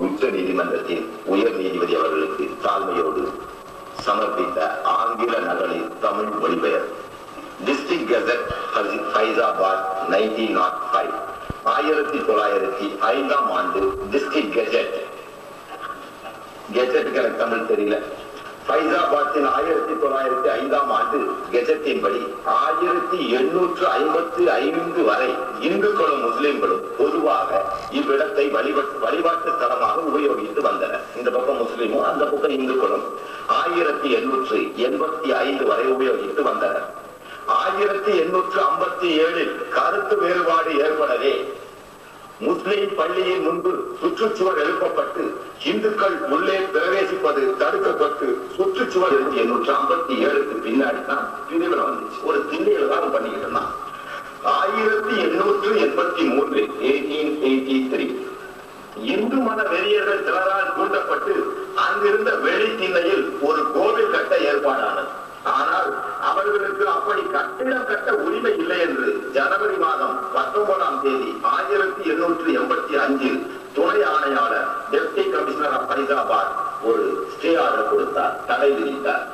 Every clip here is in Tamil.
உச்ச நீதிமன்றத்தின் உயர் நீதிபதி அவர்களுக்கு தாழ்மையோடு சமர்ப்பித்த ஆங்கில நகலில் Tamil மொழிபெயர். District gazette Faizabad nineteen nought five ஆயிரத்தி தொள்ளாயிரத்தி ஐந்தாம் ஆண்டு டிஸ்ட்ரிக்ட் கெஜெட் கெஜெட்டுக்கு எனக்கு தமிழ் தெரியல. ஃபைசாபாத்தின் ஆயிரத்தி தொள்ளாயிரத்தி ஐந்தாம் ஆண்டு கெஜத்தின் படி ஆயிரத்தி எண்ணூற்று ஐம்பத்தி ஐந்து வரை இந்துக்களும் முஸ்லிம்களும் பொதுவாக இவ்விடத்தை வழிபட்டு வழிபாட்டு தலமாக உபயோகித்து வந்தனர். இந்த பக்கம் முஸ்லிமும் அந்த பக்கம் இந்துக்களும் ஆயிரத்தி எண்ணூற்று எண்பத்தி ஐந்து வரை உபயோகித்து வந்தனர். ஆயிரத்தி எண்ணூற்று ஐம்பத்தி ஏழில் கருத்து வேறுபாடு ஏற்படவே முஸ்லிம் பள்ளியின் முன்பு சுற்றுச்சுவர் எழுப்பப்பட்டு இந்துக்கள் உள்ளே பிரவேசிப்பது தடுக்கப்பட்டு சுற்றுச்சுவர் எண்ணூற்று ஐம்பத்தி ஏழுக்கு பின்னாடி தான் பிரிவினை வந்துச்சு. ஒரு திண்டையில தான் பண்ணிக்கிட்டு இருந்தான். ஆயிரத்தி எண்ணூற்று எண்பத்தி மூன்று எயிட்டீன் எயிட்டி த்ரீ இந்து மத வெறியர்கள் சிலரால் தூண்டப்பட்டு அங்கிருந்த வெளி திண்ணையில் ஒரு கோவில் கட்ட ஏற்பாடானது. ஆனால் அவர்களுக்கு அப்படி கட்டிடம் கட்ட உரிமை இல்லை என்று ஜனவரி மாதம் பத்தொன்பதாம் தேதி ஆயிரத்தி எண்ணூற்றி எண்பத்தி அஞ்சில் துணை ஆணையாளர் டெப்டி கமிஷனர் ஆஃப் ஃபைசாபாத் ஒரு ஸ்டே ஆர்டர் கொடுத்தார். தடை விதித்தார்.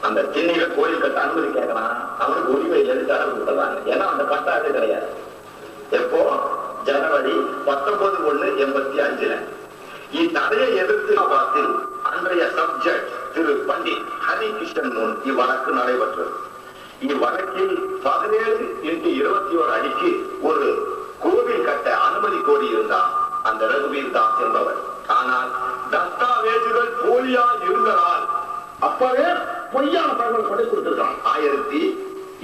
அந்த சென்னையில கோயில் கட்ட அனுமதி கேட்கலாம் அவனுக்கு உரிமை எதுக்கு அளவு கொடுத்தாங்க ஏன்னா அந்த பட்டாசு கிடையாது. எப்போ? ஜனவரி பத்தொன்பது ஒண்ணு எண்பத்தி அஞ்சுல. இத்தடையை எதிர்த்து பார்த்து அன்றைய சப்ஜெக்ட் திரு ஹரிகிருஷ்ணன் முன் இவ்வழக்கு நடைபெற்றது. இவ்வழக்கில் பதினேழு இன்ட்டு இருபத்தி ஒரு அடிக்கு ஒரு கோவில் கட்ட அனுமதி கோரியிருந்தான் அந்த ரகுவீர் தாஸ் என்பவர். ஆனால் தஸ்தாவேஜுகள் போலியா இருந்ததால் அப்பவே பொய்யான தகவல் கொண்டு கொடுத்திருக்கான். ஆயிரத்தி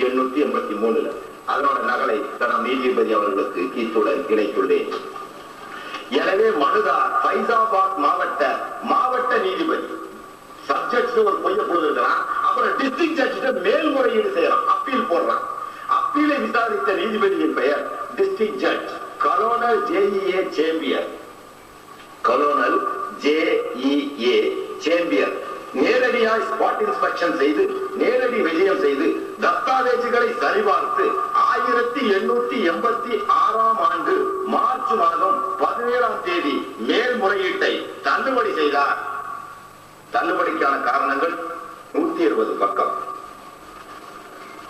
எண்ணூத்தி எண்பத்தி மூணுல அதனோட நகலை தனம் நீதிபதி அவர்களுக்கு இத்துடன் இணைத்துள்ளேன். எனவே மனுதார் ஃபைசாபாத் மாவட்ட மாவட்ட நீதிபதி. சப்ஜெக்ட் ஒரு பொய்ய அப்புறம் டிஸ்ட்ரிக்ட் ஜட்ஜிட்ட மேல்முறையீடு செய்யறான். அப்பீல் போடுறான். அப்பீலை விசாரித்த நீதிபதியின் பெயர் டிஸ்ட்ரிக்ட் ஜட்ஜ் கலோனல் ஜேஇஏ சேம்பியர் கலோனல் ஜேஇஏ சேம்பியர் நேரடியாய் ஸ்பாட் இன்ஸ்பெக்ஷன் செய்து நேரடி விஜயம் செய்து தஸ்தாவேஜுகளை சரிபார்த்து ஆயிரத்தி எண்ணூத்தி எண்பத்தி ஆறாம் ஆண்டு மார்ச் மாதம் பதினேழாம் தேதி மேல்முறையீட்டை தள்ளுபடி செய்தார். தள்ளுபடிக்கான காரணங்கள் நூத்தி இருபது பக்கம்.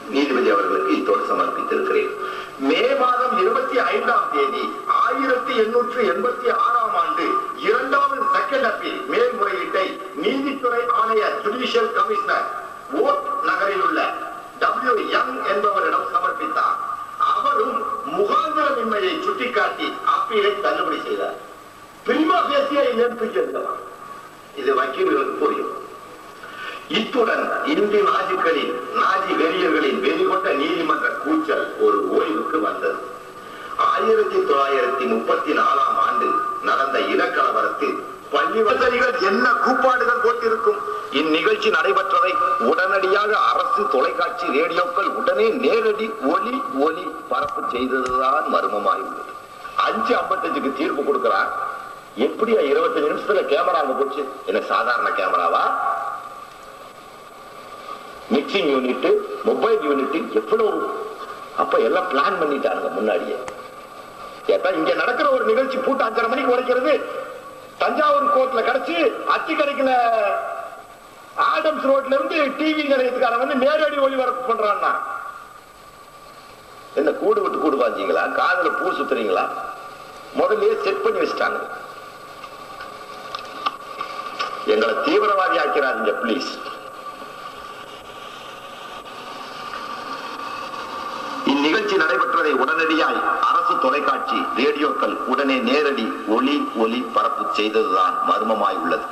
நீதிபதி அவர்களுக்கு இத்தோடு சமர்ப்பித்திருக்கிறேன். மே மாதம் இருபத்தி ஐந்தாம் தேதி ஆயிரத்தி எண்ணூற்று எண்பத்தி ஆறாம் ஆண்டு இரண்டாவது செகண்ட் அப்பீல் மேல்முறையீட்டை நீதித்துறை ஆணையர் ஜுடிஷியல் கமிஷனர் ஓட் நகரில் உள்ள டபிள்யூ எம் என்பவரிடம் சமர்ப்பித்தார். அவரும் முகாந்திரமின்மையை சுட்டிக்காட்டி அப்பீலை தள்ளுபடி செய்தார். பிரிமா பேசிய இது வக்கீல்களுக்கு புரியும். இத்துடன் இந்தி நாஜிக்களின் நாஜி வெறியர்களின் வெறிகொண்ட நீதிமன்ற கூச்சல் ஒரு ஓய்வுக்கு வந்தது. ஆயிரத்தி தொள்ளாயிரத்தி முப்பத்தி நாலாம் ஆண்டு நடந்த இனக்கலவரத்தில் பள்ளி வசதிகள் என்ன கூப்பாடுகள் போட்டிருக்கும்? இந்நிகழ்ச்சி நடைபெற்றதை உடனடியாக அரசு தொலைக்காட்சி ரேடியோக்கள் உடனே நேரடி ஒலி ஒலி பரப்பு செய்ததுதான் மர்மமாயிருந்தது அஞ்சு ஐம்பத்தஞ்சுக்கு தீர்ப்பு கொடுக்கிறார். எப்படியா இருபத்தஞ்சு நிமிஷத்துல கேமரா அங்க போச்சு? என்ன சாதாரண கேமராவா மிக்சிங் யூனிட் மொபைல் யூனிட் எவ்வளவு? அப்ப எல்லாம் பிளான் பண்ணிட்டாங்க முன்னாடியே. இங்க நடக்கிற ஒரு நிகழ்ச்சி பூட்டு அஞ்சரை மணிக்கு உடைக்கிறது. தஞ்சாவூர் கோர்ட்ல கிடைச்சு அச்சு கிடைக்கல ஆடம்ஸ் ரோட்ல இருந்து டிவி நிலையத்துக்காரன் வந்து நேரடி ஒளிபரப்பு பண்றான்னா? என்ன கூடு விட்டு கூடு பாஞ்சீங்களா காதல பூ சுத்துறீங்களா? முதல்லயே செட் பண்ணி வச்சிட்டாங்க எங்களை தீவிரவாதி ஆக்கிறாருங்க பிளீஸ் இந்நிகழ்ச்சி நடைபெற்றதை உடனடியாய் அரசு தொலைக்காட்சி ரேடியோக்கள் உடனே நேரடி ஒளி ஒலி பரப்பு செய்ததுதான் மர்மமாய் உள்ளது.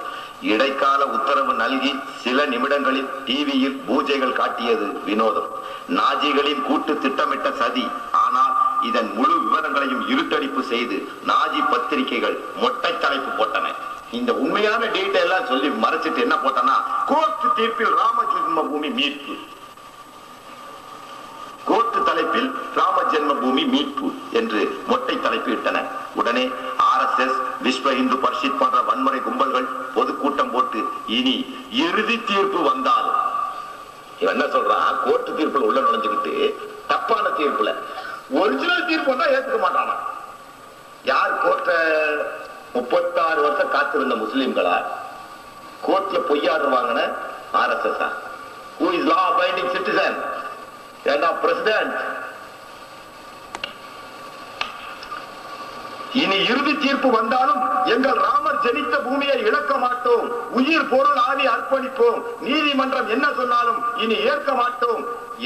இடைக்கால உத்தரவு நல்கி சில நிமிடங்களில் டிவியில் பூஜைகள் காட்டியது வினோதம். நாஜிகளின் கூட்டு திட்டமிட்ட சதி ஆனால் இதன் முழு விவரங்களையும் இருட்டடிப்பு செய்து நாஜி பத்திரிகைகள் மொட்டை தலைப்பு போட்டன. இந்த உண்மையான டீட்டெயில் எல்லாம் சொல்லி மறைச்சிட்டு என்ன போட்டனா கோர்ட் தீர்ப்பில் ராம ஜென்ம பூமி மீட்பு. கோர்ட் தலைப்பில் ராம ஜென்ம பூமி மீட்பு என்று மொட்டை தலைப்பு இட்டன. உடனே R S S Vishva Hindu Parishad போன்ற வன்முறை கும்பல்கள் பொதுக்கூட்டம் போட்டு இனி இறுதி தீர்ப்பு வந்தால். இவன் என்ன சொல்றான்? கோர்ட் தீர்ப்புல உள்ள நுழைஞ்சுக்கிட்டு தப்பான தீர்ப்புல. ஒரிஜினல் தீர்ப்பு ஏத்துக்க மாட்டானா? யார் கோர்ட்ட முப்பத்தாறு வருஷம் காத்திருந்த முஸ்லிம்களா கோர்ட்ல பொய்யாடுவாங்கன்னு R S S who is law abiding citizen ஏண்டா பிரசிடென்ட் இனி இறுதி தீர்ப்பு வந்தாலும் எங்கள் ராமர் ஜெனித்த பூமியை இழக்க மாட்டோம். உயிர் பொருள் ஆவி அர்ப்பணிப்போம். நீதிமன்றம் என்ன சொன்னாலும் இனி ஏற்க மாட்டோம்.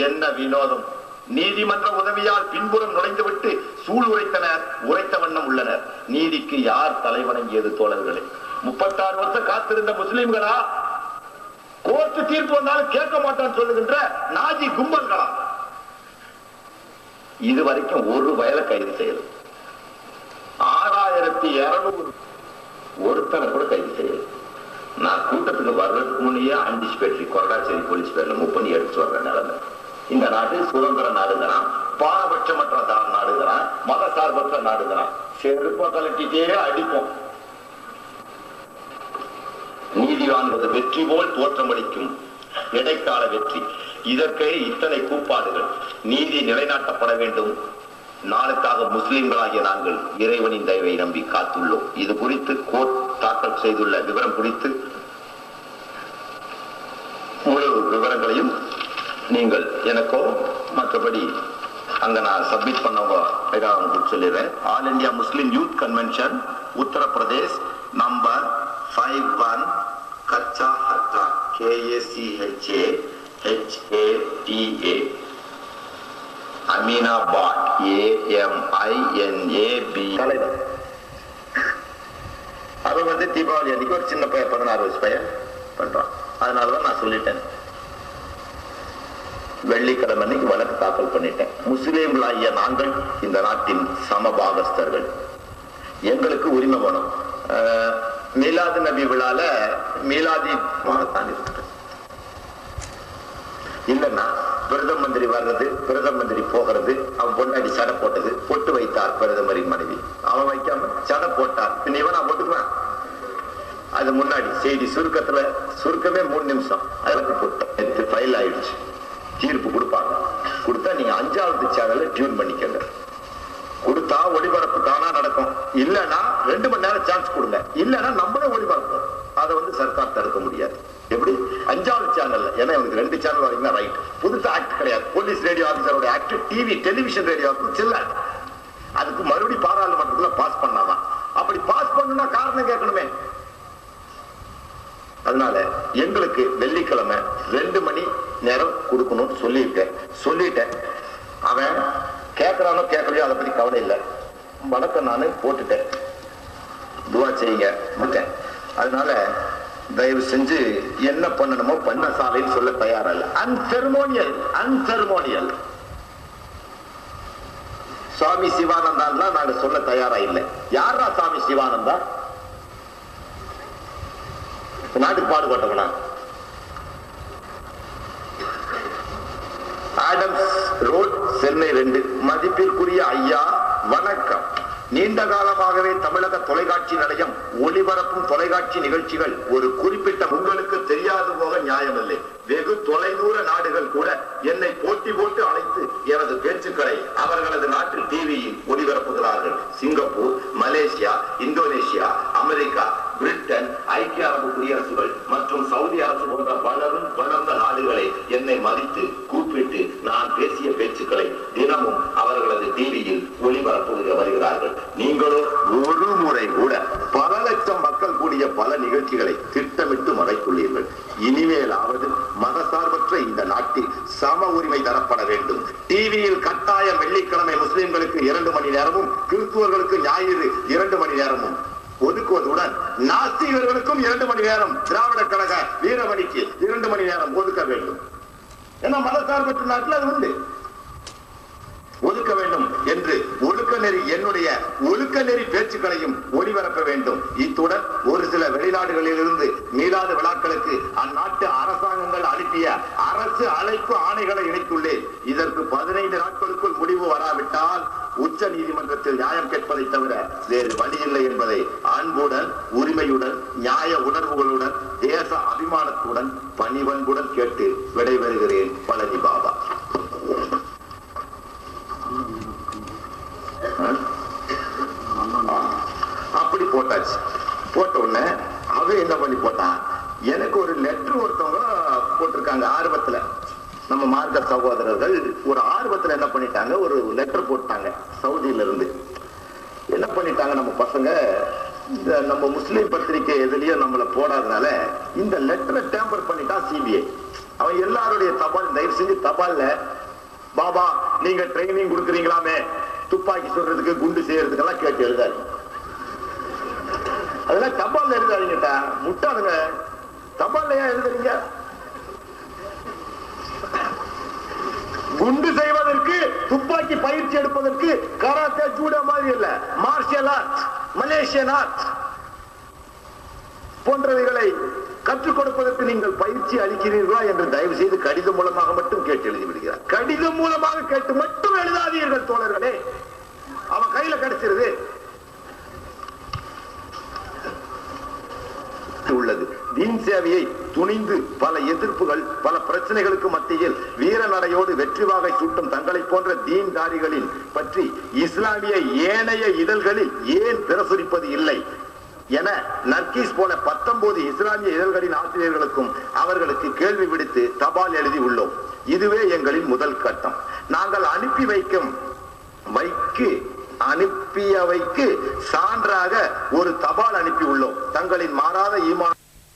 என்ன வினோதம்? நீதிமன்ற உதவியால் பின்புறம் நுழைந்துவிட்டு சூழ் உரைத்தனர் உரைத்த வண்ணம் உள்ளனர். நீதிக்கு யார் தலைவணங்கியது தோழர்களே? முப்பத்தாறு வருஷம் காத்திருந்த முஸ்லிம்களா? கோர்ட்டு தீர்ப்பு வந்தாலும் கேட்க மாட்டான்னு சொல்லுகின்ற நாஜி கும்பல்களா? இது வரைக்கும் ஒரு வயலை கைது செய்யல. ஆறாயிரத்தி இருநூறு ஒருத்தனை கூட கைது செய்யல. நான் கூட்டத்துக்கு வர்றதுக்கு முன்னே ஆன்டிசிபேட்டரி கொரடாச்சேரி போலீஸ் பேர்ல முப்பணி எடுத்து வர்ற நிலைமை. இந்த நாடு சுதந்திர நாடுங்கிறான் பாரபட்சமற்ற தா- நாடுகிறான் மத சார்பற்ற நாடுகிறான் செருப்ப கலட்டிட்டே அடிப்போம். நீதி வாங்குவது வெற்றி போல் தோற்றமளிக்கும் இடைக்கால வெற்றி. இதற்கே இத்தனை கூப்பாடுகள். நீதி நிலைநாட்டப்பட வேண்டும். நாளுக்காக முஸ்லிம்களாகிய நாங்கள் இறைவனின் தயவை நம்பி காத்துள்ளோம். இது குறித்து கோர்ட் தாக்கல் செய்துள்ள விவரம் குறித்து முழு விவரங்களையும் நீங்கள் எனக்கோ? மற்றபடி அங்க நான் சப்மிட் பண்ணவங்க உங்களுக்கு சொல்லிடுறேன். All India Muslim youth convention Uttar Pradesh number five one Kachcha Hata K A C H A H A T A Aminabad A M I N A B தலைவர் அவன் வந்து தீபாவளி அன்னைக்கு ஒரு சின்ன பையன் பதினாறு வயசு பையன் பண்றான். அதனாலதான் நான் சொல்லிட்டேன். வெள்ளிக்கிழமை அன்னைக்கு வழக்கு தாக்கல் பண்ணிட்டேன். முஸ்லீம்களாகிய நாங்கள் இந்த நாட்டின் சமபாகஸ்தர்கள். எங்களுக்கு உரிமை வேணும். மீலாது நபி விழால மீலாதி தான் இருக்கு இல்லைன்னா பிரதம மந்திரி வர்றது பிரதம மந்திரி போகிறது அவன் பொண்டாடி சடை போட்டது பொட்டு வைத்தார் பிரதமரின் மனைவி. அவன் வைக்காம சடை போட்டார். பின் இவன் நான் போட்டுக்குவேன் அது முன்னாடி செய்தி சுருக்கத்துல சுருக்கமே மூணு நிமிஷம். அதற்கு போட்டோம் ஃபைல் ஆயிடுச்சு. தீர்ப்பு கொடுப்பாங்க. கொடுத்தா நீங்க அஞ்சாவது சேனலை டியூன் பண்ணிக்கங்க. கொடுத்தா ஒளிபரப்பு தானா நடக்கும். இல்லைன்னா ரெண்டு மணி நேரம் சான்ஸ் கொடுங்க. இல்லைன்னா நம்மளே ஒளிபரப்போம். அதை வந்து சர்க்கார் தடுக்க முடியாது. எப்படி? அஞ்சாவது சேனல் ஏன்னா இவனுக்கு ரெண்டு சேனல் வரைக்கும் ரைட் புதுசா ஆக்ட் கிடையாது. Police radio ஆபீசரோட act TV television radio act செல்லாது அதுக்கு மறுபடியும் பாராளுமன்றத்துல பாஸ் பண்ணாதான். அப்படி பாஸ் பண்ணுனா காரணம் கேட்கணுமே. அதனால எங்களுக்கு வெள்ளிக்கிழமை ரெண்டு மணி நேரம் கொடுக்கணும்னு சொல்லிட்டேன் சொல்லிட்டேன். அவன் கேட்கறானோ கேட்கலையோ அதை பத்தி கவலை இல்லை. வணக்கம் நானு போட்டுட்டேன். துவா செய்யுங்க. விட்டேன் அதனால தயவு செஞ்சு என்ன பண்ணணுமோ பண்ண சாலைன்னு சொல்ல தயாரா இல்லை அன்செருமோனியல் சுவாமி சிவானந்தா நாங்க சொல்ல தயாரா இல்லை. யாரா சுவாமி சிவானந்தா? நாட்டுக்கு பாடுபட்டவனா? ஆடம்ஸ் ரோட் சென்னை ரெண்டு. மதிப்பிற்குரிய ஐயா வணக்கம். நீண்ட காலமாகவே தமிழக தொலைக்காட்சி நிலையம் ஒளிபரப்பும் தொலைக்காட்சி நிகழ்ச்சிகள் ஒரு குறிப்பிட்ட உங்களுக்கு தெரியாது போக நியாயமில்லை. வெகு தொலைதூர நாடுகள் கூட என்னை போட்டி போட்டு அழைத்து எனது பேச்சுக்களை அவர்கள் நிகழ்ச்சிகளை திட்டமிட்டு மறைத்துள்ளீர்கள் இனிமேலாவது மதசார்பற்ற இந்த நாட்டில் சம உரிமை தரப்பட வேண்டும். டிவியில் கட்டாயம் வெள்ளிக்கிழமை முஸ்லிம்களுக்கு இரண்டு மணி நேரமும் கிறிஸ்துவர்களுக்கு ஞாயிறு இரண்டு மணி நேரமும். ஒதுக்குவதுடன் நாஸ்திகர்களுக்கும் இரண்டு மணி நேரம் திராவிட கழக வீரமணிக்கு இரண்டு மணி நேரம் ஒதுக்க வேண்டும். ஏன்னா மதசார்பற்ற நாட்டில் அது உண்டு. ஒதுக்க வேண்டும் என்று ஒழுக்க நெறி என்னுடைய ஒழுக்க நெறி பேச்சுக்களையும் ஒளிபரப்ப வேண்டும். இத்துடன் ஒரு சில வெளிநாடுகளில் இருந்து மீளாத விழாக்களுக்கு அந்நாட்டு அரசாங்கங்கள் அனுப்பிய அரசு அழைப்பு ஆணைகளை இணைத்துள்ளேன். இதற்கு பதினைந்து நாட்களுக்குள் முடிவு வராவிட்டால் உச்ச நீதிமன்றத்தில் நியாயம் கேட்பதை தவிர வேறு வழி இல்லை என்பதை அன்புடன் உரிமையுடன் நியாய உணர்வுகளுடன் தேச அபிமானத்துடன் பணிவன்புடன் கேட்டு விடைபெறுகிறேன். பழனி பாபா அப்படி போட்டாச்சு. போட்ட உடனே அவன் என்ன பண்ணி போட்டான்? எனக்கு ஒரு லெட்டர் ஒருத்தவங்க போட்டிருக்காங்க ஆர்வத்துல. நம்ம மார்க்க சகோதரர்கள் ஒரு ஆர்வத்துல என்ன பண்ணிட்டாங்க? ஒரு லெட்டர் போட்டாங்க சவுதியில இருந்து என்ன பண்ணிட்டாங்க நம்ம பசங்க? இந்த நம்ம முஸ்லீம் பத்திரிக்கை எதுலயும் நம்மள போடாதனால இந்த லெட்டரை டேம்பர் பண்ணிட்டான் சிபிஐ அவன் எல்லாருடைய தபால் தயவு செஞ்சு தபால்ல பாபா நீங்க ட்ரைனிங் கொடுக்குறீங்களாமே? துப்பாக்கி சொல்றதுக்கு குண்டு செய்யறதுக்கெல்லாம் கேட்டு எழுதாரு அதெல்லாம் தபால் எழுதாதீங்கட்டா முட்டாளுங்க. தபால்ல ஏன் எழுதுறீங்க குண்டு செய்வதற்கு துப்பாக்கி பயிற்சி எடுப்பதற்கு கராத்தே ஜூடா மாதிரி இல்ல. மார்ஷியல் ஆர்ட் மலேசியன் ஆர்ட் போன்றவைகளை கற்றுக் கொடுப்பதற்கு நீங்கள் பயிற்சி அளிக்கிறீர்களா என்று தயவு செய்து கடிதம் மூலமாக மட்டும் கேட்டு எழுதிவிடுகிறார். கடிதம் மூலமாக கேட்டு மட்டும் எழுதாதீர்கள் தோழர்களே. அவன் கையில கிடைச்சிருது உள்ளது தீன் சேவையை துணிந்து பல எதிர்ப்புகள் பல பிரச்சனைகளுக்கு மத்தியில் வீரநடையோடு வெற்றிவாகை சூட்டும் தங்களை போன்ற தீன்தாரிகளின் பற்றி இஸ்லாமிய ஏனைய இதழ்களில் ஏன் பிரசுரிப்பது இல்லை? என நர்கீஸ் போல பத்தொன்பது இஸ்லாமிய இதழ்களின் ஆசிரியர்களுக்கும் அவர்களுக்கு கேள்வி விடுத்து தபால் எழுதி உள்ளோம். இதுவே எங்களின் முதல் கட்டம். நாங்கள் அனுப்பி வைக்கும் வைக்கு அனுப்பியவைக்கு சான்றாக ஒரு தபால் அனுப்பி உள்ளோம். தங்களின் மாறாத ஈமான்